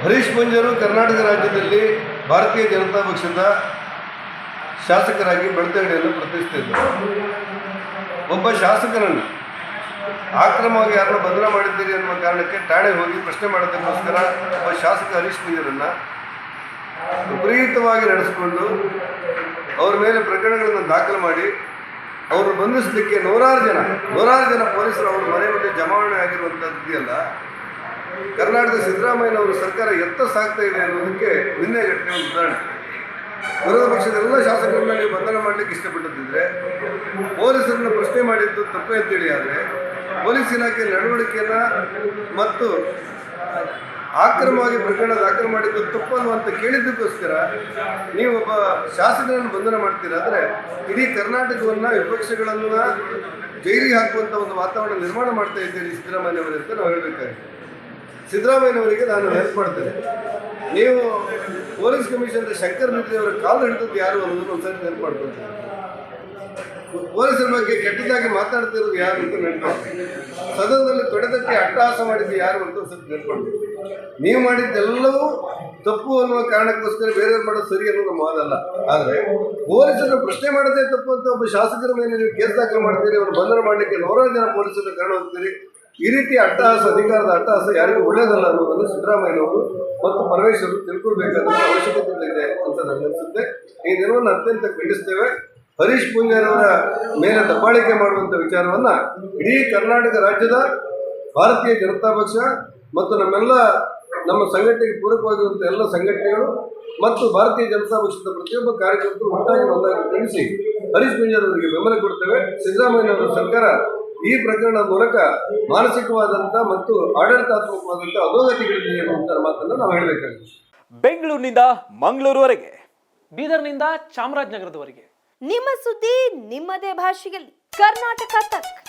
ಹರೀಶ್ ಮುಂಜರು ಕರ್ನಾಟಕ ರಾಜ್ಯದಲ್ಲಿ ಭಾರತೀಯ ಜನತಾ ಪಕ್ಷದ ಶಾಸಕರಾಗಿ ಬೆಳ್ತಂಗಡಿಯನ್ನು ಪ್ರತಿಷ್ಠಿಸಿದ್ದರು ಒಬ್ಬ ಶಾಸಕರನ್ನು ಆಕ್ರಮವಾಗಿ ಯಾರನ್ನು ಬಂಧನ ಮಾಡಿದ್ದೀರಿ ಅನ್ನುವ ಕಾರಣಕ್ಕೆ ಠಾಣೆ ಹೋಗಿ ಪ್ರಶ್ನೆ ಮಾಡೋದಕ್ಕೋಸ್ಕರ ಒಬ್ಬ ಶಾಸಕ ಹರೀಶ್ ಮುಂಜರನ್ನು ವಿಪರೀತವಾಗಿ ನಡೆಸಿಕೊಂಡು ಅವರ ಮೇಲೆ ಪ್ರಕರಣಗಳನ್ನು ದಾಖಲು ಮಾಡಿ ಅವರು ಬಂಧಿಸಲಿಕ್ಕೆ ನೂರಾರು ಜನ ನೂರಾರು ಜನ ಪೊಲೀಸರು ಅವ್ರ ಮನೆ ಮುಂದೆ ಜಮಾವಣೆ ಆಗಿರುವಂಥದ್ದು ಇದೆಯಲ್ಲ ಕರ್ನಾಟಕದ ಸಿದ್ದರಾಮಯ್ಯನವರು ಸರ್ಕಾರ ಎತ್ತ ಸಾಕ್ತಾ ಇದೆ ಅನ್ನೋದಕ್ಕೆ ನಿನ್ನೆ ಘಟನೆ ಒಂದು ಉದಾಹರಣೆ. ವಿರೋಧ ಪಕ್ಷದ ಎಲ್ಲ ಶಾಸಕರನ್ನ ನೀವು ಬಂಧನ ಮಾಡಲಿಕ್ಕೆ ಇಷ್ಟಪಟ್ಟಿದ್ದರೆ ಪೊಲೀಸರನ್ನು ಪ್ರಶ್ನೆ ಮಾಡಿದ್ದು ತಪ್ಪೇ ಅಂತೇಳಿ ಆದರೆ ಪೊಲೀಸ್ ಇಲಾಖೆ ನಡವಳಿಕೆಯನ್ನು ಮತ್ತು ಆಕ್ರಮವಾಗಿ ಪ್ರಕರಣ ದಾಖಲು ಮಾಡಿದ್ದು ತಪ್ಪು ಅನ್ನುವಂತ ಕೇಳಿದ್ದಕ್ಕೋಸ್ಕರ ನೀವು ಒಬ್ಬ ಶಾಸಕರನ್ನು ಬಂಧನ ಮಾಡ್ತೀರಾ ಅಂದರೆ ಇಡೀ ಕರ್ನಾಟಕವನ್ನು ವಿಪಕ್ಷಗಳನ್ನು ಜೈಲಿಗೆ ಹಾಕುವಂಥ ಒಂದು ವಾತಾವರಣ ನಿರ್ಮಾಣ ಮಾಡ್ತಾ ಇದ್ದೀರಿ ಸಿದ್ದರಾಮಯ್ಯನವರು ಅಂತ ನಾವು ಹೇಳಬೇಕಾಗಿದೆ. ಸಿದ್ದರಾಮಯ್ಯನವರಿಗೆ ನಾನು ಹೆಲ್ಪ್ ಮಾಡ್ತೇನೆ. ನೀವು ಪೊಲೀಸ್ ಕಮಿಷನರ್ ಶಂಕರ್ ಅವರ ಕಾಲು ಹಿಡಿದದ್ದು ಯಾರು ಅನ್ನೋದನ್ನು ಒಂದ್ಸರಿ ನೆನಪು ಮಾಡ್ಕೊಳ್ತೀನಿ ಪೊಲೀಸರ ಬಗ್ಗೆ ಕೆಟ್ಟದಾಗಿ ಮಾತಾಡ್ತಿರೋದು ಯಾರು ಅಂತ ನೆನಪಾಗ್ತದೆ ಸದನದಲ್ಲಿ ತೊಡೆದಕ್ಕೆ ಅಟ್ಟಹಾಸ ಮಾಡಿದ್ದು ಯಾರು ಅಂತ ಒಂದ್ಸರಿ ನೆನಪಾಡ್ಬೇಕು ನೀವು ಮಾಡಿದ್ದೆಲ್ಲವೂ ತಪ್ಪು ಅನ್ನುವ ಕಾರಣಕ್ಕೋಸ್ಕರ ಬೇರೆಯವ್ರು ಮಾಡೋದು ಸರಿ ಅನ್ನೋದು ಮಾದಲ್ಲ. ಆದರೆ ಪೊಲೀಸರು ಪ್ರಶ್ನೆ ಮಾಡೋದೇ ತಪ್ಪು ಅಂತ ಒಬ್ಬ ಶಾಸಕರ ಮೇಲೆ ನೀವು ಕೇಸ್ ದಾಖಲು ಮಾಡ್ತೀರಿ, ಅವರು ಬಂಧನ ಮಾಡಲಿಕ್ಕೆ ನೂರಾರು ಜನ ಪೊಲೀಸರು ಕಾರಣ ಹೋಗ್ತೀರಿ ಈ ರೀತಿ ಅಟ್ಟಹಾಸ, ಅಧಿಕಾರದ ಅಟ್ಟಹಾಸ ಯಾರಿಗೂ ಒಳ್ಳೆಯದಲ್ಲ ಅನ್ನೋದನ್ನು ಸಿದ್ದರಾಮಯ್ಯನವರು ಮತ್ತು ಪರಮೇಶ್ವರು ತಿಳ್ಕೊಳ್ಬೇಕಾದ ಅವಶ್ಯಕತೆ ಇದೆ ಅಂತ ನನಗೆ ಅನಿಸುತ್ತೆ. ಈ ದಿನವನ್ನು ಅತ್ಯಂತ ಖಂಡಿಸ್ತೇವೆ. ಹರೀಶ್ ಪೂಂಜಾರವರ ಮೇಲೆ ದಬ್ಬಾಳಿಕೆ ಮಾಡುವಂಥ ವಿಚಾರವನ್ನು ಇಡೀ ಕರ್ನಾಟಕ ರಾಜ್ಯದ ಭಾರತೀಯ ಜನತಾ ಪಕ್ಷ ಮತ್ತು ನಮ್ಮೆಲ್ಲ ನಮ್ಮ ಸಂಘಟನೆಗೆ ಪೂರಕವಾಗಿರುವಂಥ ಎಲ್ಲ ಸಂಘಟನೆಗಳು ಮತ್ತು ಭಾರತೀಯ ಜನತಾ ಪಕ್ಷದ ಪ್ರತಿಯೊಬ್ಬ ಕಾರ್ಯಕರ್ತರು ಒಟ್ಟಾಗಿ ಒಂದಾಗಿ ಖಂಡಿಸಿ ಹರೀಶ್ ಪೂಂಜಾರವರಿಗೆ ಬೆಂಬಲ ಕೊಡ್ತೇವೆ. ಸಿದ್ದರಾಮಯ್ಯನವರ ಸರ್ಕಾರ ಈ ಪ್ರಕರಣ ಮೂಲಕ ಮಾನಸಿಕವಾದಂತ ಮತ್ತು ಆಡಳಿತಾತ್ಮಕವಾದಂತ ಅಧೋಗತಿಗಳಿದೆ ಅನ್ನುವಂಥ ಮಾತನ್ನು ನಾವು ಹೇಳಬೇಕಾಗಿದೆ. ಬೆಂಗಳೂರಿನಿಂದ ಮಂಗಳೂರುವರೆಗೆ ಬೀದರ್ನಿಂದ ಚಾಮರಾಜನಗರದವರೆಗೆ. ನಿಮ್ಮ ಸುದ್ದಿ ನಿಮ್ಮದೇ ಭಾಷೆಯಲ್ಲಿ. ಕರ್ನಾಟಕ ತಕ್.